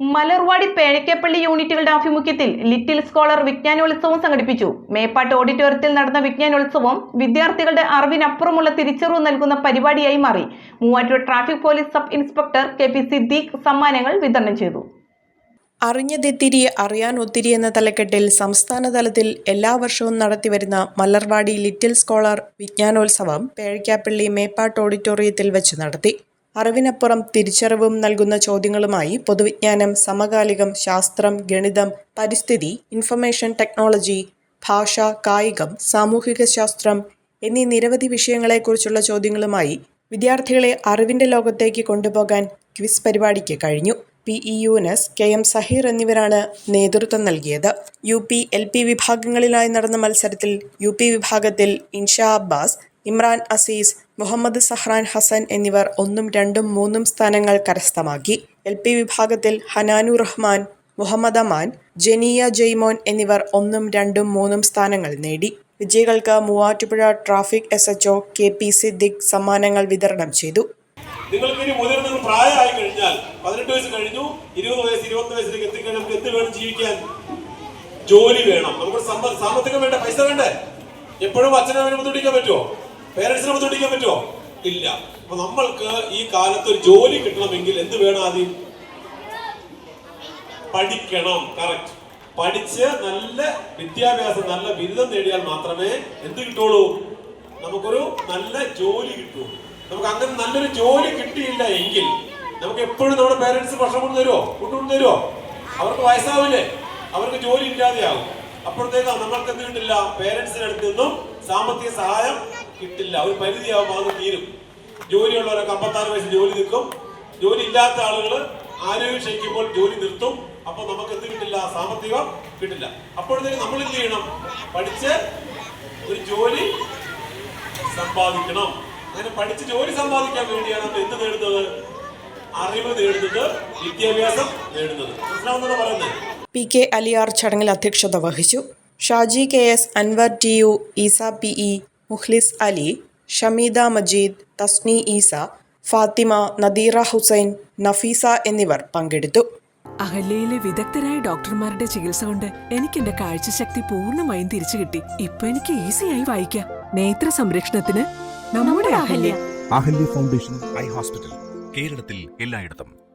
മലർവാടി പേഴക്കപ്പള്ളി യൂണിറ്റുകളുടെ ആഭിമുഖ്യത്തിൽ little scholar വിജ്ഞാനോത്സവം സംഘടിപ്പിച്ചു. മേപ്പാട്ട് ഓഡിറ്റോറിയത്തിൽ നടന്ന വിജ്ഞാനോത്സവം വിദ്യാർത്ഥികളുടെ അറിവിനപ്പുറമുള്ള തിരിച്ചറിവ് നൽകുന്ന പരിപാടിയായി മാറി. Muvattupuzha traffic police sub inspector K P Siddique സമ്മാനങ്ങൾ വിതരണം ചെയ്തു. അറിഞ്ഞതെത്തിരി അറിയാൻ ഒത്തിരി എന്ന തലക്കെട്ടിൽ സംസ്ഥാന തലത്തിൽ എല്ലാ വർഷവും നടത്തിവരുന്ന മലർവാടി ലിറ്റിൽ സ്കോളർ വിജ്ഞാനോത്സവം പേഴക്കാപ്പള്ളി മേപ്പാട്ട് ഓഡിറ്റോറിയത്തിൽ വെച്ച് നടത്തി. അറിവിനപ്പുറം തിരിച്ചറിവും നൽകുന്ന ചോദ്യങ്ങളുമായി പൊതുവിജ്ഞാനം സമകാലികം ശാസ്ത്രം ഗണിതം പരിസ്ഥിതി ഇൻഫർമേഷൻ ടെക്നോളജി ഭാഷ കായികം സാമൂഹിക ശാസ്ത്രം എന്നീ നിരവധി വിഷയങ്ങളെക്കുറിച്ചുള്ള ചോദ്യങ്ങളുമായി വിദ്യാർത്ഥികളെ അറിവിന്റെ ലോകത്തേക്ക് കൊണ്ടുപോകാൻ ക്വിസ് പരിപാടിക്ക് കഴിഞ്ഞു. P E Yunus K M Zaheer എന്നിവരാണ് നേതൃത്വം നൽകിയത്. യു പി എൽ പി വിഭാഗങ്ങളിലായി നടന്ന മത്സരത്തിൽ യു പി വിഭാഗത്തിൽ ഇൻഷാ അബ്ബാസ് ഇമ്രാൻ അസീസ് മുഹമ്മദ് സഹ്റാൻ ഹസൻ എന്നിവർ ഒന്നും രണ്ടും മൂന്നും സ്ഥാനങ്ങൾ കരസ്ഥമാക്കി. എൽ പി വിഭാഗത്തിൽ ഹനാനു റഹ്മാൻ മുഹമ്മദ് അമാൻ ജനീയ ജയ്മോൻ എന്നിവർ ഒന്നും രണ്ടും മൂന്നും സ്ഥാനങ്ങൾ നേടി. വിജയികൾക്ക് Muvattupuzha traffic S H K P Siddique സമ്മാനങ്ങൾ വിതരണം ചെയ്തു. നിങ്ങൾക്ക് മുതിർന്ന പ്രായമായി കഴിഞ്ഞാൽ പതിനെട്ട് വയസ്സ് കഴിഞ്ഞു ഇരുപത് വയസ്സ് ഇരുപത്തി വയസ്സിലേക്ക് എത്തിക്കഴിഞ്ഞാൽ എന്ത് വേണം ജീവിക്കാൻ? ജോലി വേണം. നമുക്ക് സമ്പ സാമ്പത്തികം വേണ്ട? പൈസ വേണ്ടേ? എപ്പോഴും അച്ഛനെ ബുദ്ധിമുട്ടിക്കാൻ പറ്റുമോ പേരൻസിനെ ബുദ്ധിമുട്ടിക്കാൻ പറ്റുമോ ഇല്ല. അപ്പൊ നമ്മൾക്ക് ഈ കാലത്ത് ഒരു ജോലി കിട്ടണമെങ്കിൽ എന്ത് വേണം ആദ്യം? പഠിക്കണം. കറക്റ്റ് പഠിച്ച് നല്ല വിദ്യാഭ്യാസം നല്ല ബിരുദം നേടിയാൽ മാത്രമേ എന്ത് കിട്ടുള്ളൂ? നമുക്കൊരു നല്ല ജോലി കിട്ടുള്ളൂ നമുക്ക് അങ്ങനെ നല്ലൊരു ജോലി കിട്ടിയില്ല എങ്കിൽ നമുക്ക് എപ്പോഴും നമ്മുടെ പേരൻസ് ഭക്ഷണം കൊണ്ട് തരുമോ കൊണ്ടുകൊണ്ട് തരുമോ അവർക്ക് വയസ്സാവില്ലേ? അവർക്ക് ജോലി ഇല്ലാതെയാവും. അപ്പോഴത്തേക്കാണ് നമ്മൾക്ക് എന്ത് കിട്ടില്ല? പേരൻസിന് അടുത്ത് നിന്നും സാമ്പത്തിക സഹായം കിട്ടില്ല. ഒരു പരിധിയാവുമ്പോൾ അത് തീരും. ജോലിയുള്ളവരൊക്കെ അമ്പത്താറ് വയസ്സ് ജോലി നിൽക്കും. ജോലി ഇല്ലാത്ത ആളുകൾ ആരോഗ്യം ക്ഷയിക്കുമ്പോൾ ജോലി നിർത്തും. അപ്പൊ നമുക്ക് എന്ത് കിട്ടില്ല? സാമ്പത്തികം കിട്ടില്ല. അപ്പോഴത്തേക്ക് നമ്മൾ എന്ത് ചെയ്യണം? പഠിച്ച് ഒരു ജോലി സമ്പാദിക്കണം. അങ്ങനെ പഠിച്ച് ജോലി സമ്പാദിക്കാൻ വേണ്ടിയാണ് നമ്മൾ എന്ത് നേടുന്നത്? അറിവ് നേടുന്നത് വിദ്യാഭ്യാസം നേടുന്നത്. മനസ്സിലാവുന്നതാണ് പറയുന്നത്? പി കെ അലിയാർ ചടങ്ങിൽ അധ്യക്ഷത വഹിച്ചു. Shaji K S Anwar T U Esa P E Mukhlis Ali Shameeda Majeed Thasni Esa Fathima Nadeera Hussain Nafeesa എന്നിവർ പങ്കെടുത്തു. അഹല്യയിലെ വിദഗ്ധരായ ഡോക്ടർമാരുടെ ചികിത്സ കൊണ്ട് എനിക്ക് എന്റെ കാഴ്ചശക്തി പൂർണമായും തിരിച്ചു കിട്ടി. ഇപ്പൊ എനിക്ക് ഈസിയായി വായിക്കാം. നേത്ര സംരക്ഷണത്തിന് നമ്മുടെ Ahalya. Ahalya foundation eye hospital കേരളത്തിൽ എല്ലായിടത്തും.